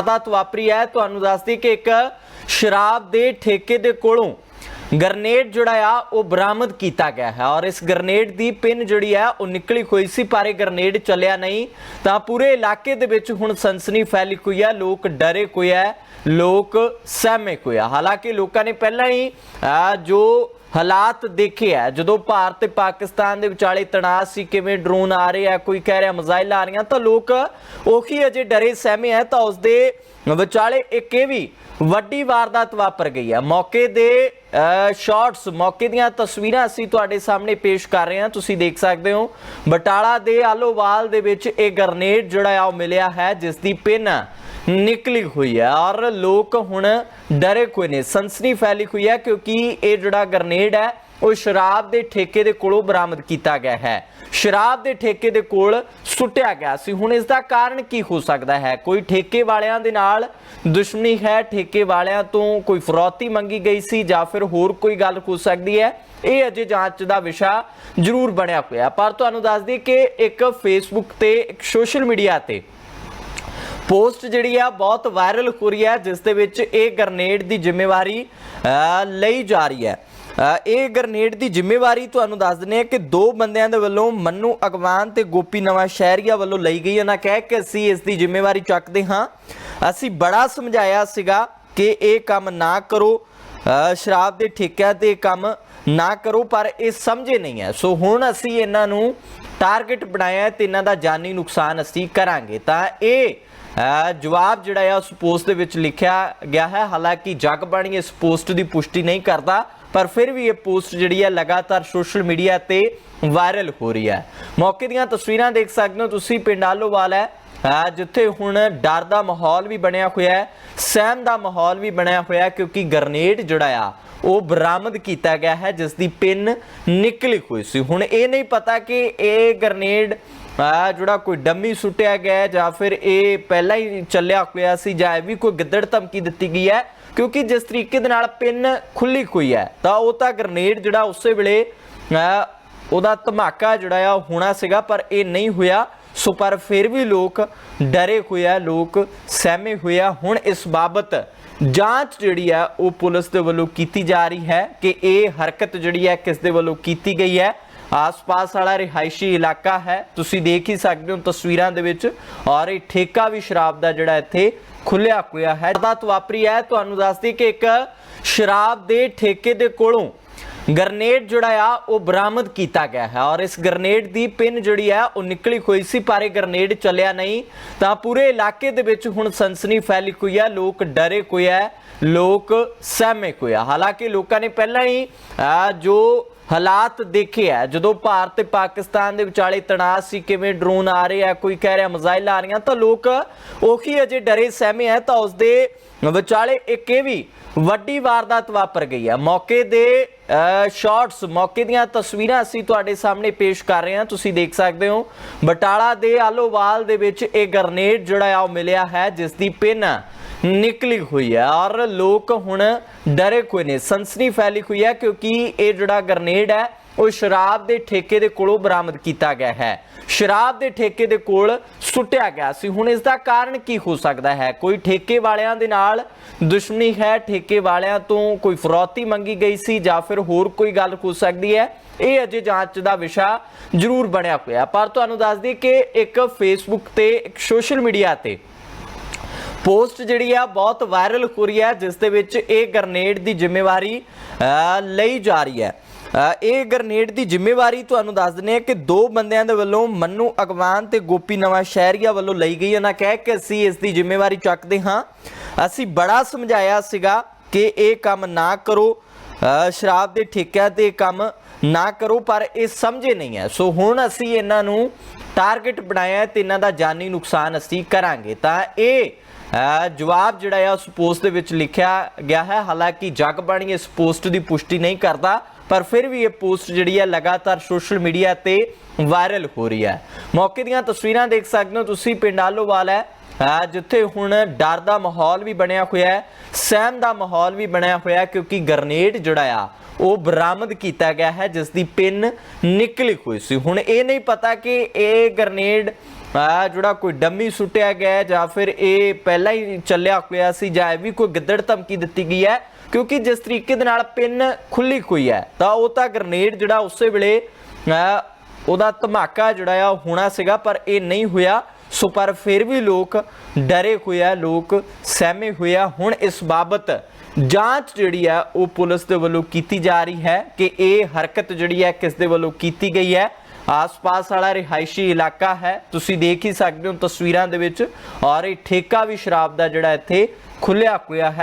ਵਾਰਦਾਤ ਵਾਪਰੀ ਹੈ। ਤੁਹਾਨੂੰ ਦੱਸਦੀ ਕਿ ਇੱਕ ਸ਼ਰਾਬ ਦੇ ਠੇਕੇ ਦੇ ਕੋਲੋਂ ਗ੍ਰਨੇਡ ਜਿਹੜਾ ਆ ਉਹ ਬਰਾਮਦ ਕੀਤਾ ਗਿਆ ਹੈ ਔਰ ਇਸ ਗਰਨੇਡ ਦੀ ਪਿੰਨ ਜਿਹੜੀ ਆ ਉਹ ਨਿਕਲੀ ਹੋਈ ਸੀ ਪਰ ਇਹ ਗਰਨੇਡ ਚੱਲਿਆ ਨਹੀਂ। ਤਾਂ ਪੂਰੇ ਇਲਾਕੇ ਦੇ ਵਿੱਚ ਹੁਣ ਸਨਸਨੀ ਫੈਲੀ ਹੋਈ ਹੈ। ਲੋਕ ਡਰੇ ਹੋਏ ਹੈ ਲੋਕ ਸਹਿਮੇ ਹੋਏ ਆ। ਹਾਲਾਂਕਿ ਲੋਕਾਂ ਨੇ ਪਹਿਲਾਂ ਹੀ ਅਹ, ਜੋ ਹਾਲਾਤ ਦੇਖੇ ਆ। ਜਦੋਂ ਭਾਰਤ ਤੇ ਪਾਕਿਸਤਾਨ ਦੇ ਵਿਚਾਲੇ ਤਣਾਅ ਸੀ, ਕਿਵੇਂ ਡਰੋਨ ਆ ਰਹੇ ਆ, ਕੋਈ ਕਹਿ ਰਿਹਾ ਮਿਜ਼ਾਈਲ ਆ ਰਹੀਆਂ, ਤਾਂ ਲੋਕ ਉਹੀ ਅਜੇ ਡਰੇ ਸਹਿਮੇ ਆ, ਤਾਂ ਉਸ ਦੇ ਵਿਚਾਲੇ ਇੱਕ ਇਹ ਵੀ ਵੱਡੀ ਵਾਰਦਾਤ ਵਾਪਰ ਗਈ ਹੈ ਮੌਕੇ ਦੇ ਸ਼ਾਰਟਸ ਮੌਕੇ ਦੀਆਂ ਤਸਵੀਰਾਂ ਅਸੀਂ ਤੁਹਾਡੇ ਸਾਹਮਣੇ ਪੇਸ਼ ਕਰ ਰਹੇ ਹਾਂ। ਤੁਸੀਂ ਦੇਖ ਸਕਦੇ ਹੋ ਬਟਾਲਾ ਦੇ ਆਲੋਵਾਲ ਦੇ ਵਿੱਚ ਇਹ ਗਰਨੇਡ ਜਿਹੜਾ ਆ, ਉਹ ਮਿਲਿਆ ਹੈ, ਜਿਸ ਦੀ ਪਿੰਨ ਨਿਕਲੀ ਹੋਈ ਹੈ ਔਰ ਲੋਕ ਹੁਣ ਡਰੇ ਹੋਏ ਨੇ ਸਨਸਨੀ ਫੈਲੀ ਹੋਈ ਹੈ ਕਿਉਂਕਿ ਇਹ ਜਿਹੜਾ ਗ੍ਰਨੇਡ ਹੈ, ਉਹ ਸ਼ਰਾਬ ਦੇ ਠੇਕੇ ਦੇ ਕੋਲੋਂ ਬਰਾਮਦ ਕੀਤਾ ਗਿਆ ਹੈ। ਸ਼ਰਾਬ ਦੇ ਠੇਕੇ ਦੇ ਕੋਲ ਸੁੱਟਿਆ ਗਿਆ ਸੀ। ਹੁਣ ਇਸ ਦਾ ਕਾਰਨ ਕੀ ਹੋ ਸਕਦਾ ਹੈ? ਕੋਈ ਠੇਕੇ ਵਾਲਿਆਂ ਦੇ ਨਾਲ ਦੁਸ਼ਮਣੀ ਹੈ? ਠੇਕੇ ਵਾਲਿਆਂ ਤੋਂ ਕੋਈ ਫਰੌਤੀ ਮੰਗੀ ਗਈ ਸੀ ਜਾਂ ਫਿਰ ਹੋਰ ਕੋਈ ਗੱਲ ਹੋ ਸਕਦੀ ਹੈ? ਇਹ ਅਜੇ ਜਾਂਚ ਦਾ ਵਿਸ਼ਾ ਜ਼ਰੂਰ ਬਣਿਆ ਹੋਇਆ ਪਰ ਤੁਹਾਨੂੰ ਦੱਸ ਦਈਏ ਕਿ ਇੱਕ ਫੇਸਬੁੱਕ ਤੇ, ਇੱਕ ਸੋਸ਼ਲ ਮੀਡੀਆ ਤੇ ਪੋਸਟ ਜਿਹੜੀ ਆ, ਬਹੁਤ ਵਾਇਰਲ ਹੋ ਰਹੀ ਹੈ ਜਿਸ ਦੇ ਵਿੱਚ ਇਹ ਗ੍ਰਨੇਡ ਦੀ ਜ਼ਿੰਮੇਵਾਰੀ ਲਈ ਜਾ ਰਹੀ ਹੈ। ਇਹ ਗ੍ਰਨੇਡ ਦੀ ਜ਼ਿੰਮੇਵਾਰੀ ਤੁਹਾਨੂੰ ਦੱਸ ਦਿੰਦੇ ਆ ਕਿ ਦੋ ਬੰਦਿਆਂ ਦੇ ਵੱਲੋਂ ਮੰਨੂ ਅਗਵਾਨ ਤੇ ਗੋਪੀ ਨਵਾਂ ਸ਼ਹਿਰੀਆ ਵੱਲੋਂ ਲਈ ਗਈ ਉਹਨਾਂ ਕਹਿ ਕਿ ਅਸੀਂ ਇਸ ਦੀ ਜ਼ਿੰਮੇਵਾਰੀ ਚੱਕਦੇ ਹਾਂ। ਅਸੀਂ ਬੜਾ ਸਮਝਾਇਆ ਸੀਗਾ ਕਿ ਇਹ ਕੰਮ ਨਾ ਕਰੋ। ਸ਼ਰਾਬ ਦੇ ਠੇਕਿਆਂ ਤੇ ਕੰਮ ਨਾ ਕਰੋ, ਪਰ ਇਹ ਸਮਝੇ ਨਹੀਂ ਹੈ। ਸੋ ਹੁਣ ਅਸੀਂ ਇਹਨਾਂ ਨੂੰ ਟਾਰਗੇਟ ਬਣਾਇਆ ਹੈ ਤੇ ਇਹਨਾਂ ਦਾ ਜਾਨੀ ਨੁਕਸਾਨ ਅਸੀਂ ਕਰਾਂਗੇ। ਤਾਂ ਇਹ ਜਵਾਬ ਜਿਹੜਾ ਆ ਉਸ ਪੋਸਟ ਦੇ ਵਿੱਚ ਲਿਖਿਆ ਗਿਆ ਹੈ। ਹਾਲਾਂਕਿ ਜਗਬਾਣੀ ਇਸ ਪੋਸਟ ਦੀ ਪੁਸ਼ਟੀ ਨਹੀਂ ਕਰਦਾ, ਪਰ ਫਿਰ ਵੀ ਇਹ ਪੋਸਟ ਜਿਹੜੀ ਹੈ ਲਗਾਤਾਰ ਸੋਸ਼ਲ ਮੀਡੀਆ ਤੇ ਵਾਇਰਲ ਹੋ ਰਹੀ ਹੈ। ਮੌਕੇ ਦੀਆਂ ਤਸਵੀਰਾਂ ਦੇਖ ਸਕਦੇ ਹੋ ਤੁਸੀਂ, ਪਿੰਡ ਆਲੋਵਾਲ ਹੈ। ਅਹ ਜਿੱਥੇ ਹੁਣ ਡਰ ਦਾ ਮਾਹੌਲ ਵੀ ਬਣਿਆ ਹੋਇਆ ਹੈ, ਸਹਿਮ ਦਾ ਮਾਹੌਲ ਵੀ ਬਣਿਆ ਹੋਇਆ ਕਿਉਂਕਿ ਗਰਨੇਡ ਜਿਹੜਾ ਆ, ਉਹ ਬਰਾਮਦ ਕੀਤਾ ਗਿਆ ਹੈ, ਜਿਸ ਦੀ ਪਿਨ ਨਿਕਲੀ ਹੋਈ ਸੀ। ਹੁਣ ਇਹ ਨਹੀਂ ਪਤਾ ਕਿ ਇਹ ਗਰਨੇਡ ਆ ਜਿਹੜਾ ਕੋਈ ਡੰਮੀ ਸੁੱਟਿਆ ਗਿਆ ਜਾਂ ਫਿਰ ਇਹ ਪਹਿਲਾਂ ਹੀ ਚੱਲਿਆ ਹੋਇਆ ਸੀ ਜਾਂ ਇਹ ਵੀ ਕੋਈ ਗਿੱਦੜ ਧਮਕੀ ਦਿੱਤੀ ਗਈ ਹੈ, ਕਿਉਂਕਿ ਜਿਸ ਤਰੀਕੇ ਦੇ ਨਾਲ ਪਿੰਨ ਖੁੱਲੀ ਹੋਈ ਹੈ, ਤਾਂ ਉਹ ਤਾਂ ਗ੍ਰਨੇਡ ਜਿਹੜਾ ਉਸੇ ਵੇਲੇ ਉਹਦਾ ਧਮਾਕਾ ਜਿਹੜਾ ਆ ਉਹ ਹੋਣਾ ਸੀਗਾ, ਪਰ ਇਹ ਨਹੀਂ ਹੋਇਆ। ਸੋ ਪਰ ਫਿਰ ਵੀ ਲੋਕ ਡਰੇ ਹੋਏ ਆ, ਲੋਕ ਸਹਿਮੇ ਹੋਏ ਆ। ਹੁਣ ਇਸ ਬਾਬਤ ਜਾਂਚ ਜਿਹੜੀ ਆ ਉਹ ਪੁਲਿਸ ਦੇ ਵੱਲੋਂ ਕੀਤੀ ਜਾ ਰਹੀ ਹੈ ਕਿ ਇਹ ਹਰਕਤ ਜਿਹੜੀ ਹੈ ਕਿਸ ਦੇ ਵੱਲੋਂ ਕੀਤੀ ਗਈ ਹੈ। ਆਸ-ਪਾਸ ਵਾਲਾ ਰਿਹਾਇਸ਼ੀ ਇਲਾਕਾ ਹੈ। ਤੁਸੀਂ ਦੇਖ ਹੀ ਸਕਦੇ ਹੋ ਤਸਵੀਰਾਂ ਦੇ ਵਿੱਚ। ਔਰ ਇਹ ਠੇਕਾ ਵੀ ਸ਼ਰਾਬ ਦਾ ਜਿਹੜਾ ਇੱਥੇ ਖੁੱਲਿਆ ਹੋਇਆ ਹੈ। ਵਾਰਦਾਤ ਵਾਪਰੀ ਹੈ, ਤੁਹਾਨੂੰ ਦੱਸਦੀ ਕਿ ਇੱਕ ਸ਼ਰਾਬ ਦੇ ਠੇਕੇ ਦੇ ਕੋਲੋਂ ਗਰਨੇਡ ਜਿਹੜਾ ਆ, ਉਹ ਬਰਾਮਦ ਕੀਤਾ ਗਿਆ ਹੈ। ਔਰ ਇਸ ਗਰਨੇਡ ਦੀ ਪਿੰਨ ਜਿਹੜੀ ਆ, ਉਹ ਨਿਕਲੀ ਹੋਈ ਸੀ, ਪਰ ਇਹ ਗਰਨੇਡ ਚੱਲਿਆ ਨਹੀਂ। ਤਾਂ ਪੂਰੇ ਇਲਾਕੇ ਦੇ ਵਿੱਚ ਹੁਣ ਸਨਸਨੀ ਫੈਲੀ ਹੋਈ ਹੈ ਲੋਕ ਡਰੇ ਹੋਏ ਹੈ ਲੋਕ ਸਹਿਮੇ ਹੋਏ ਆ। ਹਾਲਾਂਕਿ ਲੋਕਾਂ ਨੇ ਪਹਿਲਾਂ ਹੀ ਜੋ ਹਾਲਾਤ ਦੇਖੇ ਆ। ਜਦੋਂ ਭਾਰਤ ਤੇ ਪਾਕਿਸਤਾਨ ਦੇ ਵਿਚਾਲੇ ਤਣਾਅ ਸੀ, ਕਿਵੇਂ ਡਰੋਨ ਆ ਰਹੇ ਆ, ਕੋਈ ਕਹਿ ਰਿਹਾ ਮਿਜ਼ਾਈਲ ਆ ਰਹੀਆਂ, ਤਾਂ ਲੋਕ ਉਹੀ ਅਜੇ ਡਰੇ ਸਹਿਮੇ ਆ, ਤਾਂ ਉਸ ਦੇ ਵਿਚਾਲੇ ਇੱਕ ਇਹ ਵੀ ਵੱਡੀ ਵਾਰਦਾਤ ਵਾਪਰ ਗਈ ਹੈ ਮੌਕੇ ਦੇ ਸ਼ਾਰਟਸ ਮੌਕੇ ਦੀਆਂ ਤਸਵੀਰਾਂ ਅਸੀਂ ਤੁਹਾਡੇ ਸਾਹਮਣੇ ਪੇਸ਼ ਕਰ ਰਹੇ ਹਾਂ। ਤੁਸੀਂ ਦੇਖ ਸਕਦੇ ਹੋ, ਬਟਾਲਾ ਦੇ ਆਲੋਵਾਲ ਦੇ ਵਿੱਚ ਇਹ ਗਰਨੇਡ ਜਿਹੜਾ ਆ, ਉਹ ਮਿਲਿਆ ਹੈ ਜਿਸ ਦੀ ਪਿਨ ਨਿਕਲੀ ਹੋਈ ਹੈ। ਔਰ ਲੋਕ ਹੁਣ ਡਰੇ ਹੋਏ ਨੇ। ਸਨਸਨੀ ਫੈਲੀ ਹੋਈ ਹੈ ਕਿਉਂਕਿ ਇਹ ਜਿਹੜਾ ਗ੍ਰਨੇਡ ਹੈ, ਉਹ ਸ਼ਰਾਬ ਦੇ ਠੇਕੇ ਦੇ ਕੋਲੋਂ ਬਰਾਮਦ ਕੀਤਾ ਗਿਆ ਹੈ। ਸ਼ਰਾਬ ਦੇ ਠੇਕੇ ਦੇ ਕੋਲ ਸੁੱਟਿਆ ਗਿਆ ਸੀ। ਹੁਣ ਇਸ ਦਾ ਕਾਰਨ ਕੀ ਹੋ ਸਕਦਾ ਹੈ? ਕੋਈ ਠੇਕੇ ਵਾਲਿਆਂ ਦੇ ਨਾਲ ਦੁਸ਼ਮਣੀ ਹੈ? ਠੇਕੇ ਵਾਲਿਆਂ ਤੋਂ ਕੋਈ ਫਰੌਤੀ ਮੰਗੀ ਗਈ ਸੀ ਜਾਂ ਫਿਰ ਹੋਰ ਕੋਈ ਗੱਲ ਹੋ ਸਕਦੀ ਹੈ? ਇਹ ਅਜੇ ਜਾਂਚ ਦਾ ਵਿਸ਼ਾ ਜ਼ਰੂਰ ਬਣਿਆ ਹੋਇਆ। ਪਰ ਤੁਹਾਨੂੰ ਦੱਸ ਦਈਏ ਕਿ ਇੱਕ ਫੇਸਬੁੱਕ ਤੇ, ਇੱਕ ਸੋਸ਼ਲ ਮੀਡੀਆ ਤੇ ਪੋਸਟ ਜਿਹੜੀ ਆ ਬਹੁਤ ਵਾਇਰਲ ਹੋ ਰਹੀ ਹੈ, ਜਿਸ ਦੇ ਵਿੱਚ ਇਹ ਗ੍ਰਨੇਡ ਦੀ ਜ਼ਿੰਮੇਵਾਰੀ ਲਈ ਜਾ ਰਹੀ ਹੈ। ਇਹ ਗ੍ਰਨੇਡ ਦੀ ਜ਼ਿੰਮੇਵਾਰੀ ਤੁਹਾਨੂੰ ਦੱਸ ਦਿੰਦੇ ਆ ਕਿ ਦੋ ਬੰਦਿਆਂ ਦੇ ਵੱਲੋਂ ਮੰਨੂ ਅਗਵਾਨ ਤੇ ਗੋਪੀ ਨਵਾਂ ਸ਼ਹਿਰੀਆ ਵੱਲੋਂ ਲਈ ਗਈ। ਉਹਨਾਂ ਕਹਿ ਕੇ ਅਸੀਂ ਇਸ ਦੀ ਜ਼ਿੰਮੇਵਾਰੀ ਚੱਕਦੇ ਹਾਂ। ਅਸੀਂ ਬੜਾ ਸਮਝਾਇਆ ਸੀਗਾ ਕਿ ਇਹ ਕੰਮ ਨਾ ਕਰੋ। ਸ਼ਰਾਬ ਦੇ ਠੇਕਿਆਂ ਤੇ ਕੰਮ ਨਾ ਕਰੋ, ਪਰ ਇਹ ਸਮਝੇ ਨਹੀਂ ਹੈ। ਸੋ ਹੁਣ ਅਸੀਂ ਇਹਨਾਂ ਨੂੰ ਟਾਰਗੇਟ ਬਣਾਇਆ ਹੈ ਤੇ ਇਹਨਾਂ ਦਾ ਜਾਨੀ ਨੁਕਸਾਨ ਅਸੀਂ ਕਰਾਂਗੇ। ਤਾਂ ਇਹ ਜਵਾਬ ਜਿਹੜਾ ਆ ਉਸ ਪੋਸਟ ਦੇ ਵਿੱਚ ਲਿਖਿਆ ਗਿਆ ਹੈ। ਹਾਲਾਂਕਿ ਜਗਬਾਣੀ ਇਸ ਪੋਸਟ ਦੀ ਪੁਸ਼ਟੀ ਨਹੀਂ ਕਰਦਾ, ਪਰ ਫਿਰ ਵੀ ਇਹ ਪੋਸਟ ਜਿਹੜੀ ਹੈ ਲਗਾਤਾਰ ਸੋਸ਼ਲ ਮੀਡੀਆ ਤੇ ਵਾਇਰਲ ਹੋ ਰਹੀ ਹੈ। ਮੌਕੇ ਦੀਆਂ ਤਸਵੀਰਾਂ ਦੇਖ ਸਕਦੇ ਹੋ ਤੁਸੀਂ, ਪਿੰਡ ਆਲੋਵਾਲ ਹੈ ਅਹ ਜਿੱਥੇ ਹੁਣ ਡਰ ਦਾ ਮਾਹੌਲ ਵੀ ਬਣਿਆ ਹੋਇਆ ਹੈ, ਸਹਿਮ ਦਾ ਮਾਹੌਲ ਵੀ ਬਣਿਆ ਹੋਇਆ ਕਿਉਂਕਿ ਗਰਨੇਡ ਜਿਹੜਾ ਆ, ਉਹ ਬਰਾਮਦ ਕੀਤਾ ਗਿਆ ਹੈ, ਜਿਸ ਦੀ ਪਿਨ ਨਿਕਲੀ ਹੋਈ ਸੀ। ਹੁਣ ਇਹ ਨਹੀਂ ਪਤਾ ਕਿ ਇਹ ਗਰਨੇਡ ਆ ਜਿਹੜਾ ਕੋਈ ਡੰਮੀ ਸੁੱਟਿਆ ਗਿਆ ਜਾਂ ਫਿਰ ਇਹ ਪਹਿਲਾਂ ਹੀ ਚੱਲਿਆ ਹੋਇਆ ਸੀ ਜਾਂ ਇਹ ਵੀ ਕੋਈ ਗਿੱਦੜ ਧਮਕੀ ਦਿੱਤੀ ਗਈ ਹੈ, ਕਿਉਂਕਿ ਜਿਸ ਤਰੀਕੇ ਦੇ ਨਾਲ ਪਿੰਨ ਖੁੱਲੀ ਹੋਈ ਹੈ, ਤਾਂ ਉਹ ਤਾਂ ਗ੍ਰਨੇਡ ਜਿਹੜਾ ਉਸੇ ਵੇਲੇ ਉਹਦਾ ਧਮਾਕਾ ਜਿਹੜਾ ਆ ਉਹ ਹੋਣਾ ਸੀਗਾ, ਪਰ ਇਹ ਨਹੀਂ ਹੋਇਆ। ਸੋ ਪਰ ਫਿਰ ਵੀ ਲੋਕ ਡਰੇ ਹੋਏ ਆ, ਲੋਕ ਸਹਿਮੇ ਹੋਏ ਆ। ਹੁਣ ਇਸ ਬਾਬਤ ਜਾਂਚ ਜਿਹੜੀ ਹੈ ਉਹ ਪੁਲਿਸ ਦੇ ਵੱਲੋਂ ਕੀਤੀ ਜਾ ਰਹੀ ਹੈ ਕਿ ਇਹ ਹਰਕਤ ਜਿਹੜੀ ਹੈ ਕਿਸ ਦੇ ਵੱਲੋਂ ਕੀਤੀ ਗਈ ਹੈ। ਆਸ-ਪਾਸ ਵਾਲਾ ਰਿਹਾਇਸ਼ੀ ਇਲਾਕਾ ਹੈ। ਤੁਸੀਂ ਦੇਖ ਹੀ ਸਕਦੇ ਹੋ ਤਸਵੀਰਾਂ ਦੇ ਵਿੱਚ। ਔਰ ਇਹ ਠੇਕਾ ਵੀ ਸ਼ਰਾਬ ਦਾ ਜਿਹੜਾ ਇੱਥੇ ਖੁੱਲਿਆ ਹੋਇਆ ਹੈ।